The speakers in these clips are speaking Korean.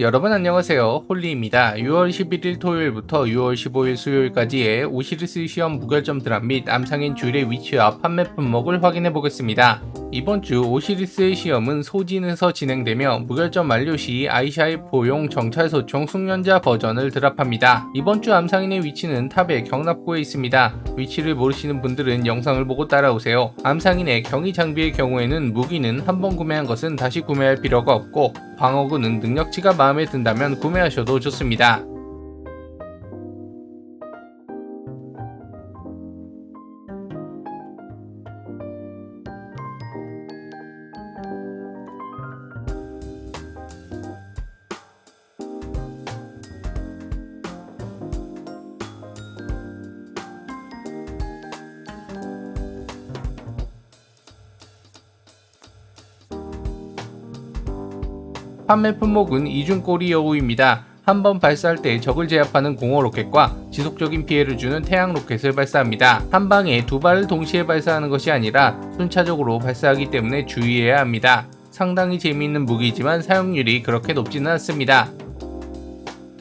여러분 안녕하세요. 홀리입니다. 6월 11일 토요일부터 6월 15일 수요일까지의 오시리스 시험 무결점 드랍 및 암상인 줄의 위치와 판매 품목을 확인해 보겠습니다 이번 주 오시리스의 시험은 소진에서 진행되며 무결점 만료 시 아이샤의 포용 정찰소총 숙련자 버전을 드랍합니다. 이번 주 암상인의 위치는 탑의 경납고에 있습니다. 위치를 모르시는 분들은 영상을 보고 따라오세요. 암상인의 경위 장비의 경우에는 무기는 한 번 구매한 것은 다시 구매할 필요가 없고 방어구는 능력치가 마음에 든다면 구매하셔도 좋습니다. 판매 품목은 이중꼬리 여우입니다. 한 번 발사할 때 적을 제압하는 공허 로켓과 지속적인 피해를 주는 태양 로켓을 발사합니다. 한 방에 두 발을 동시에 발사하는 것이 아니라 순차적으로 발사하기 때문에 주의해야 합니다. 상당히 재미있는 무기이지만 사용률이 그렇게 높지는 않습니다.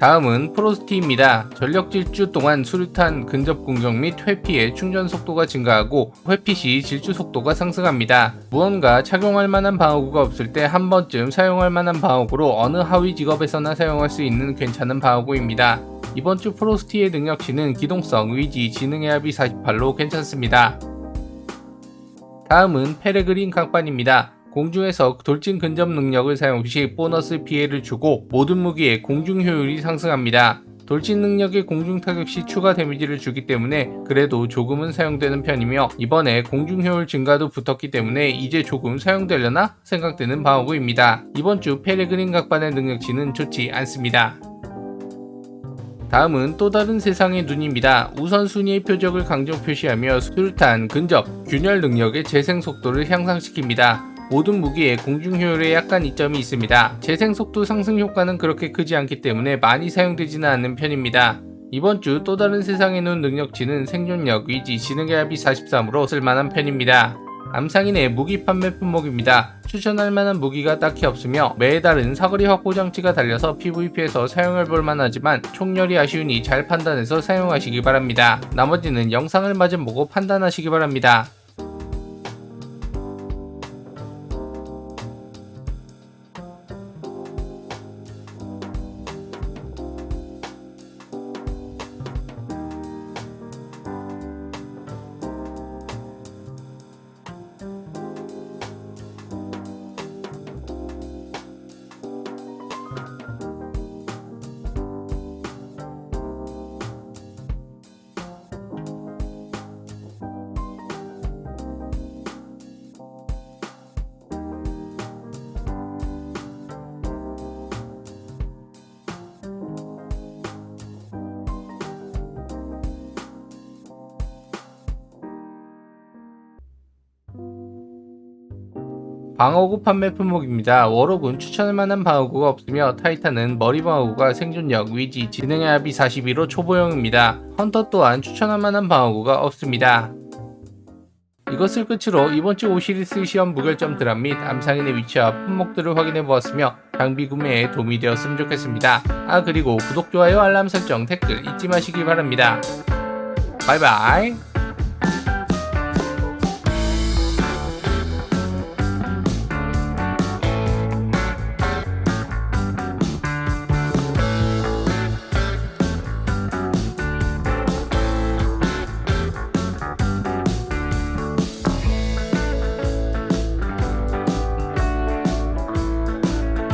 다음은 프로스티입니다. 전력 질주 동안 수류탄 근접 공격 및 회피의 충전 속도가 증가하고 회피 시 질주 속도가 상승합니다. 무언가 착용할 만한 방어구가 없을 때 한 번쯤 사용할 만한 방어구로 어느 하위 직업에서나 사용할 수 있는 괜찮은 방어구입니다. 이번 주 프로스티의 능력치는 기동성, 의지, 지능 해압이 48로 괜찮습니다. 다음은 페레그린 강판입니다. 공중에서 돌진 근접 능력을 사용 시 보너스 피해를 주고 모든 무기의 공중 효율이 상승합니다. 돌진 능력의 공중 타격 시 추가 데미지를 주기 때문에 그래도 조금은 사용되는 편이며 이번에 공중 효율 증가도 붙었기 때문에 이제 조금 사용되려나 생각되는 방어구입니다. 이번 주 페레그린 각반의 능력치는 좋지 않습니다. 다음은 또 다른 세상의 눈입니다. 우선순위의 표적을 강조 표시하며 수류탄, 근접, 균열 능력의 재생 속도를 향상시킵니다. 모든 무기에 공중 효율에 약간 이점이 있습니다. 재생 속도 상승 효과는 그렇게 크지 않기 때문에 많이 사용되지는 않는 편입니다. 이번 주 또 다른 세상의 눈 능력치는 생존력, 의지, 지능의 합이 43으로 쓸만한 편입니다. 암상인의 무기 판매 품목입니다. 추천할 만한 무기가 딱히 없으며 다른 사거리 확보 장치가 달려서 PVP에서 사용해 볼 만하지만 총열이 아쉬우니 잘 판단해서 사용하시기 바랍니다. 나머지는 영상을 마저 보고 판단하시기 바랍니다. 방어구 판매 품목입니다. 워록은 추천할 만한 방어구가 없으며 타이탄은 머리 방어구가 생존력, 위지, 지능의 합이 42로 초보형입니다. 헌터 또한 추천할 만한 방어구가 없습니다. 이것을 끝으로 이번 주 오시리스 시험 무결점 드랍 및 암상인의 위치와 품목들을 확인해 보았으며 장비 구매에 도움이 되었으면 좋겠습니다. 아 그리고 구독, 좋아요, 알람 설정, 댓글 잊지 마시기 바랍니다. 바이바이